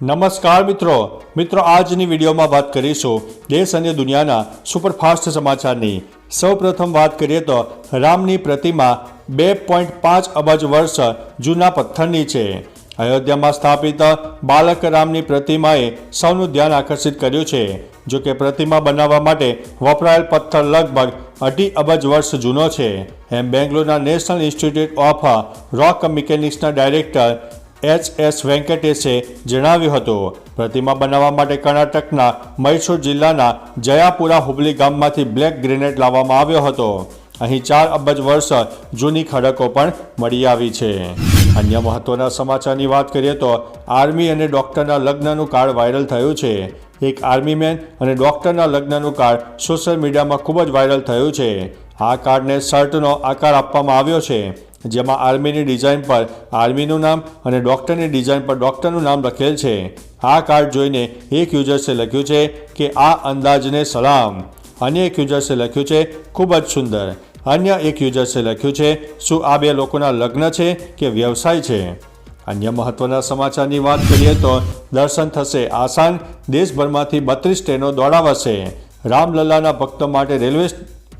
નમસ્કાર મિત્રો. મિત્રો, આજની વિડીયોમાં વાત કરીશું દેશ અને દુનિયાના સુપરફાસ્ટ સમાચારની. સૌપ્રથમ વાત કરીએ તો રામની પ્રતિમા બે પોઈન્ટ પાંચ અબજ વર્ષ જૂના પથ્થરની છે. અયોધ્યામાં સ્થાપિત બાલક રામની પ્રતિમાએ સૌનું ધ્યાન આકર્ષિત કર્યું છે. જો કે પ્રતિમા બનાવવા માટે વપરાયેલ પથ્થર લગભગ અઢી અબજ વર્ષ જૂનો છે. એમ બેંગ્લોરના નેશનલ ઇન્સ્ટિટ્યૂટ ઓફ રોક મિકેનિક્સના ડાયરેક્ટર એચ એસ વેંકટેશે જણાવ્યું હતું. પ્રતિમા બનાવવા માટે કર્ણાટકના મૈસૂર જિલ્લાના જયાપુરા હુબલી ગામમાંથી બ્લેક ગ્રેનેડ લાવવામાં આવ્યો હતો. અહીં ચાર અબજ વર્ષ જૂની ખડકો પણ મળી આવી છે. અન્ય મહત્વના સમાચારની વાત કરીએ તો આર્મી અને ડૉક્ટરના લગ્નનું કાર્ડ વાયરલ થયું છે. એક આર્મી મેન અને ડૉક્ટરના લગ્નનું કાર્ડ સોશિયલ મીડિયામાં ખૂબ જ વાયરલ થયું છે. આ કાર્ડને શર્ટનો આકાર આપવામાં આવ્યો છે. જેમાં આર્મીની ડિઝાઇન પર આર્મીનું નામ અને ડૉક્ટરની ડિઝાઇન પર ડૉક્ટરનું નામ લખેલ છે. આ કાર્ડ જોઈને એક યુઝર્સે લખ્યું છે કે આ અંદાજને સલામ. અન્ય એક યુઝર્સે લખ્યું છે, ખૂબ જ સુંદર. અન્ય એક યુઝર્સે લખ્યું છે, શું આ બે લોકોના લગ્ન છે કે વ્યવસાય છે? અન્ય મહત્વના સમાચારની વાત કરીએ તો દર્શન થશે આસાન, દેશભરમાંથી બત્રીસ ટ્રેનો દોડાવાશે. રામલલ્લાના ભક્તો માટે રેલવે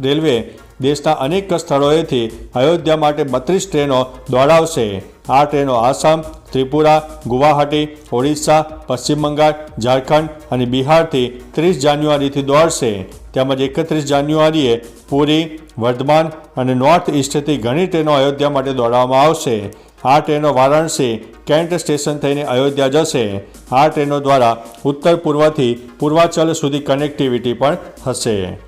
રેલવે દેશના અનેક સ્થળોએથી અયોધ્યા માટે બત્રીસ ટ્રેનો દોડાવશે. આ ટ્રેનો આસામ, ત્રિપુરા, ગુવાહાટી, ઓડિશા, પશ્ચિમ બંગાળ, ઝારખંડ અને બિહારથી ત્રીસ જાન્યુઆરીથી દોડશે. તેમજ એકત્રીસ જાન્યુઆરીએ પુરી, વર્ધમાન અને નોર્થ ઇસ્ટથી ઘણી ટ્રેનો અયોધ્યા માટે દોડાવવામાં આવશે. આ ટ્રેનો વારાણસી, કેન્ટ સ્ટેશન થઈને અયોધ્યા જશે. આ ટ્રેનો દ્વારા ઉત્તર પૂર્વથી પૂર્વાચલ સુધી કનેક્ટિવિટી પણ હશે.